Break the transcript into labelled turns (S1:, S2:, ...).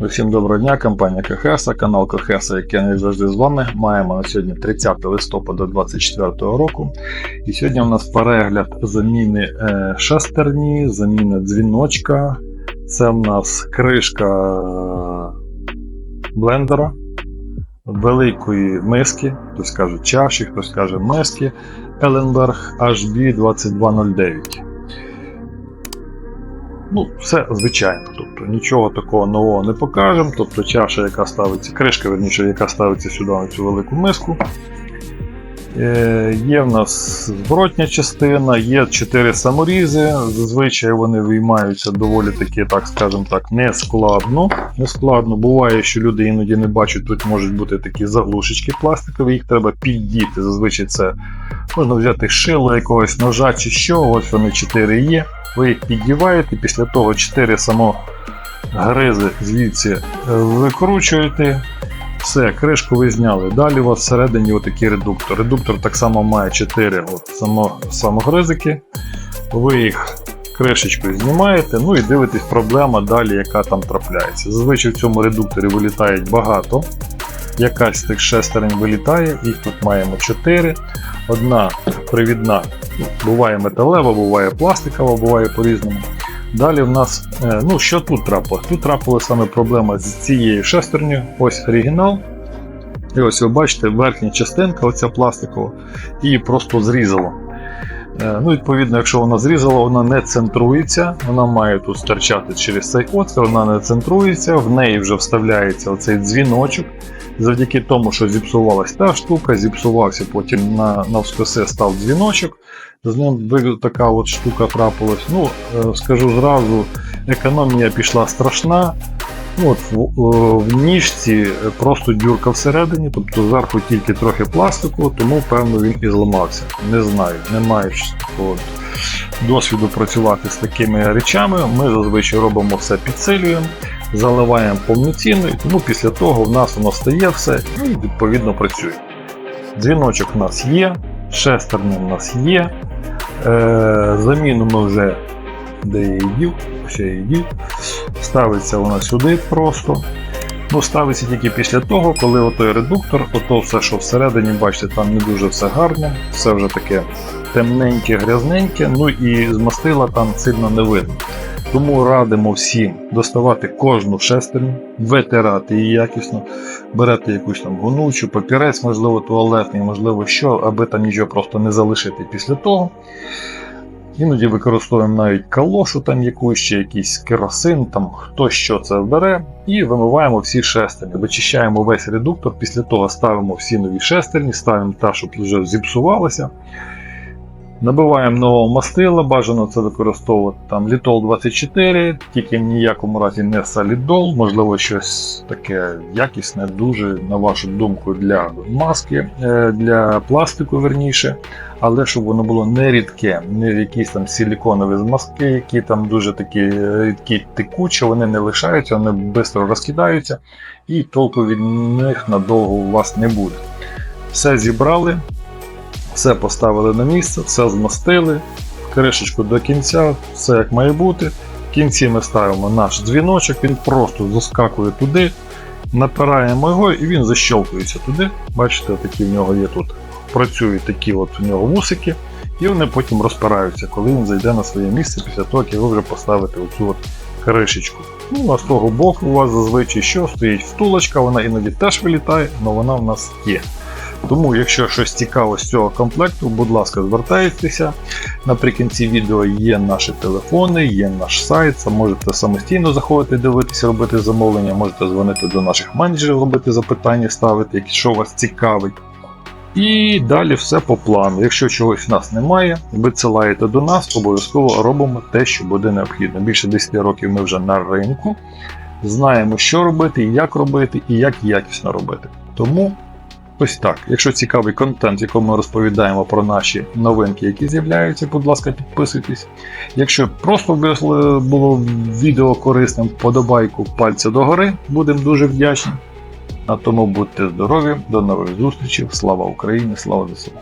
S1: Усім доброго дня, компанія Кохеса, канал Кохеса, який я завжди з вами. Маємо на сьогодні 30 листопада 2024 року. І сьогодні у нас перегляд заміни е, шестерні, заміни дзвіночка. Це в нас кришка е, блендера, великої миски, хтось каже чаші, хтось каже миски Елленберг HB2209. Ну, все звичайно. Тобто нічого такого нового не покажемо. Тобто чаша, яка ставиться, кришка, верніше, яка ставиться сюди на цю велику миску. Е, Є в нас зворотня частина, є 4 саморізи. Зазвичай вони виймаються доволі таки, так скажемо так, нескладно. нескладно. Буває, що люди іноді не бачать, тут можуть бути такі заглушечки пластикові, їх треба піддіти. Зазвичай це можна взяти шило якогось ножа чи що. Ось вони 4 є. Ви їх піддіваєте, після того 4 самогризи звідси е, викручуєте. Все, кришку ви зняли. Далі у вас всередині отакий редуктор. Редуктор так само має 4 от, само, самогризики. Ви їх кришечкою знімаєте, ну і дивитесь проблема далі, яка там трапляється. Зазвичай в цьому редукторі вилітають багато. Якась з тих шестерень вилітає, їх тут маємо 4. Одна привідна буває металева, буває пластикова, буває по-різному. Далі в нас, е, ну що тут трапилось? Тут трапилася саме проблема з цією шестерню, Ось оригінал. І ось ви бачите, верхня частинка, оця пластикова, її просто зрізало. Е, Ну, Відповідно, якщо вона зрізала, вона не центрується, вона має тут стирчати через цей отвір, вона не центрується, в неї вже вставляється оцей дзвіночок. Завдяки тому, що зіпсувалась та штука, зіпсувався потім на навскоси став дзвіночок. З ним така от штука трапилась. Ну, е, скажу зразу, економія пішла страшна. Ну, От в, о, в ніжці просто дюрка всередині, тобто зверху тільки трохи пластику, тому певно він і зламався. Не знаю, не маю такого досвіду працювати з такими речами. Ми зазвичай робимо все підсилюємо, заливаємо повноцінно, і тому після того в нас воно стає все ну, і відповідно працює. Дзвіночок в нас є, шестерня в нас є. Е, заміну ми вже де я її ще я її. Ставиться вона сюди просто. Ну, ставиться тільки після того, коли отой редуктор, ото все, що всередині, бачите, там не дуже все гарне, все вже таке темненьке, грязненьке, ну і з мастила там сильно не видно. Тому радимо всім доставати кожну шестерню, витирати її якісно, берете якусь там гонучу, папірець, можливо, туалетний, можливо, що, аби там нічого просто не залишити після того. Іноді використовуємо навіть калошу, там якусь ще якийсь керосин, там хто що це бере, і вимиваємо всі шестерні, вичищаємо весь редуктор, після того ставимо всі нові шестерні, ставимо та, щоб вже зіпсувалася. Набиваємо нового мастила, бажано це використовувати там літол 24, тільки в ніякому разі не солідол, можливо, щось таке якісне, дуже, на вашу думку, для маски, е, для пластику верніше, але щоб воно було не рідке, не якісь там силіконові змазки, які там дуже такі рідкі текучі, вони не лишаються, вони швидко розкидаються, і толку від них надовго у вас не буде. Все зібрали, все поставили на місце, все змастили, кришечку до кінця, все як має бути. В кінці ми ставимо наш дзвіночок, він просто заскакує туди, напираємо його і він защелкується туди. Бачите, такі в нього є тут. Працюють такі от у нього вусики, і вони потім розпираються, коли він зайде на своє місце після того, як ви вже поставите оцю от кришечку. Ну, а з того боку у вас зазвичай що стоїть втулочка, вона іноді теж вилітає, але вона в нас є. Тому, якщо щось цікаво з цього комплекту, будь ласка, звертайтеся. Наприкінці відео є наші телефони, є наш сайт. Можете самостійно заходити, дивитися, робити замовлення, можете дзвонити до наших менеджерів, робити запитання, ставити, якщо вас цікавить. І далі все по плану. Якщо чогось в нас немає, висилаєте до нас, обов'язково робимо те, що буде необхідно. Більше 10 років ми вже на ринку, знаємо, що робити, як робити, і як якісно робити. Тому ось так. Якщо цікавий контент, в якому ми розповідаємо про наші новинки, які з'являються, будь ласка, підписуйтесь. Якщо просто було відео корисним, вподобайку пальця догори, будемо дуже вдячні. На тому будьте здорові, до нових зустрічей. Слава Україні, слава ЗСУ!